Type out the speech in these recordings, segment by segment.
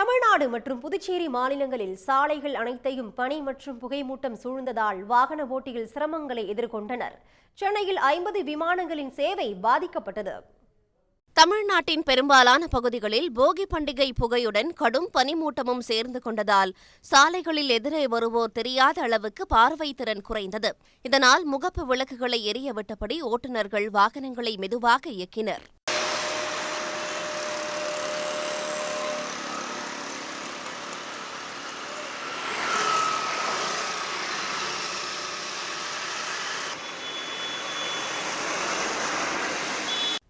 தமிழ்நாடு மற்றும் புதுச்சேரி மாநிலங்களில் சாலைகள் அனைத்தையும் பனி மற்றும் புகைமூட்டம் சூழ்ந்ததால் வாகன ஓட்டிகள் சிரமங்களை எதிர்கொண்டனர். சென்னையில் ஐம்பது விமானங்களின் சேவை பாதிக்கப்பட்டது. தமிழ்நாட்டின் பெரும்பாலான பகுதிகளில் போகி பண்டிகை புகையுடன் கடும் பனிமூட்டமும் சேர்ந்து கொண்டதால் சாலைகளில் எதிரே வருவோர் தெரியாத அளவுக்கு பார்வை திறன் குறைந்தது. இதனால் முகப்பு விளக்குகளை எரிய விட்டபடி ஓட்டுநர்கள் வாகனங்களை மெதுவாக இயக்கினர்.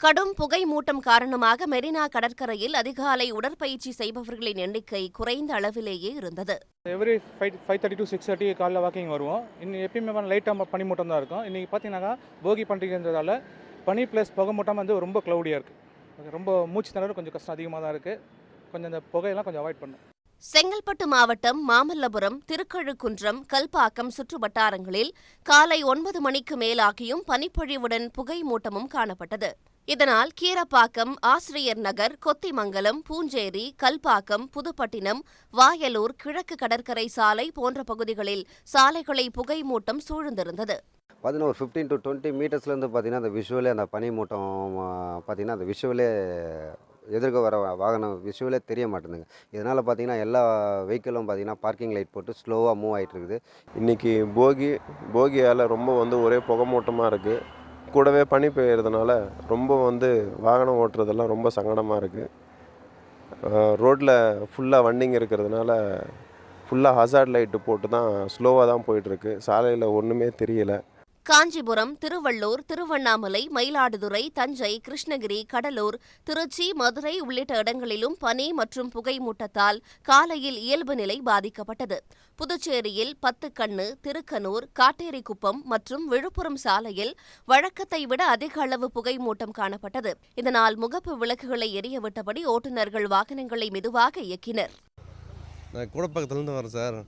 கடும் புகை மூட்டம் காரணமாக மெரினா கடற்கரையில் அதிகாலை உடற்பயிற்சி செய்பவர்களின் எண்ணிக்கை குறைந்த அளவிலேயே இருந்தது. Every five five thirty to six thirty காலைல வாக்கிங் வருவோம். இன்னும் எப்பயுமே லைட்டாக பனி மூட்டம் தான் இருக்கும். இன்றைக்கி பார்த்தீங்கன்னா போகி பண்டிகைன்றதால பனி ப்ளஸ் புகை மூட்டம் வந்து ரொம்ப க்ளவுடியாக இருக்குது ரொம்ப மூச்சு திணற கொஞ்சம் கஷ்டம் அதிகமாக தான் இருக்குது கொஞ்சம் இந்த புகையெல்லாம் கொஞ்சம் அவாய்ட் பண்ணும். செங்கல்பட்டு மாவட்டம் மாமல்லபுரம் திருக்கழுக்குன்றம் கல்பாக்கம் சுற்று வட்டாரங்களில் காலை ஒன்பது மணிக்கு மேலாகியும் பனிப்பொழிவுடன் புகை மூட்டமும் காணப்பட்டது. இதனால் கீரப்பாக்கம் ஆசிரியர் நகர் கொத்திமங்கலம் பூஞ்சேரி கல்பாக்கம் புதுப்பட்டினம் வாயலூர் கிழக்கு கடற்கரை சாலை போன்ற பகுதிகளில் சாலைகளை புகை மூட்டம் சூழ்ந்திருந்தது. பார்த்தீங்கன்னா ஒரு ஃபிஃப்டீன் டு டுவெண்ட்டி மீட்டர்ஸ்லேருந்து பார்த்தீங்கன்னா அந்த விஷுவலே அந்த பனி மூட்டம் பார்த்தீங்கன்னா அந்த விஷுவலே எதிர்க்க வர வாகனம் விஷுவலே தெரிய மாட்டேங்குது இதனால் பார்த்தீங்கன்னா எல்லா வெஹிக்கிளும் பார்த்திங்கன்னா பார்க்கிங் லைட் போட்டு ஸ்லோவாக மூவ் ஆகிட்டு இருக்குது இன்றைக்கி போகி போகியால் ரொம்ப வந்து ஒரே புகமூட்டமாக இருக்குது கூடவே பனி பெய்யறதுனால ரொம்ப வந்து வாகனம் ஓட்டுறதெல்லாம் ரொம்ப சங்கடமாக இருக்குது ரோட்டில் ஃபுல்லாக வண்டிங்க இருக்கிறதுனால ஃபுல்லாக ஹசார்ட் லைட்டு போட்டு தான் ஸ்லோவாக தான் போயிட்டுருக்கு. சாலையில் ஒன்றுமே தெரியலை. காஞ்சிபுரம் திருவள்ளூர் திருவண்ணாமலை மயிலாடுதுறை தஞ்சை கிருஷ்ணகிரி கடலூர் திருச்சி மதுரை உள்ளிட்ட இடங்களிலும் பனி மற்றும் புகை மூட்டத்தால் காலையில் இயல்பு நிலை பாதிக்கப்பட்டது. புதுச்சேரியில் பத்துக்கண்ணு திருக்கனூர் காட்டேரிக்குப்பம் மற்றும் விழுப்புரம் சாலையில் வழக்கத்தை விட அதிக அளவு புகை மூட்டம் காணப்பட்டது. இதனால் முகப்பு விளக்குகளை எரியவிட்டபடி ஓட்டுநர்கள் வாகனங்களை மெதுவாக இயக்கினர். நான் கூடப்பக்கத்துலேருந்து வரேன் சார்.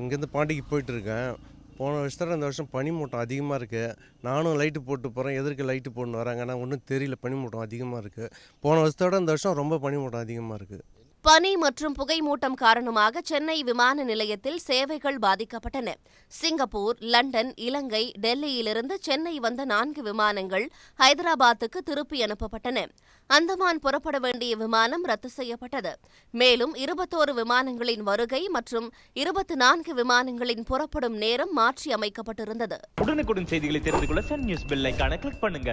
இங்கேருந்து பாண்டிக்கு போயிட்டுருக்கேன் போன வருஷத்தோட இந்த வருஷம் பனிமூட்டம் அதிகமாக இருக்குது நானும் லைட்டு போட்டு போகிறேன் எதற்கு லைட்டு போடணும் வராங்க? ஆனால் ஒன்றும் தெரியல. பனிமூட்டம் அதிகமாக இருக்குது போன வருஷத்தோட இந்த வருஷம் ரொம்ப பனிமூட்டம் அதிகமாக இருக்குது பனி மற்றும் புகை மூட்டம் காரணமாக சென்னை விமான நிலையத்தில் சேவைகள் பாதிக்கப்பட்டன. சிங்கப்பூர் லண்டன் இலங்கை டெல்லியிலிருந்து சென்னை வந்த நான்கு விமானங்கள் ஹைதராபாத்துக்கு திருப்பி அனுப்பப்பட்டன. அந்தமான் புறப்பட வேண்டிய விமானம் ரத்து செய்யப்பட்டது. மேலும் இருபத்தோரு விமானங்களின் வருகை மற்றும் இருபத்தி நான்கு விமானங்களின் புறப்படும் நேரம் மாற்றி அமைக்கப்பட்டிருந்தது உடனுக்குடன் செய்திகளை தெரிந்து கொள்ள சன் நியூஸ் பெல் கிளிக் பண்ணுங்க.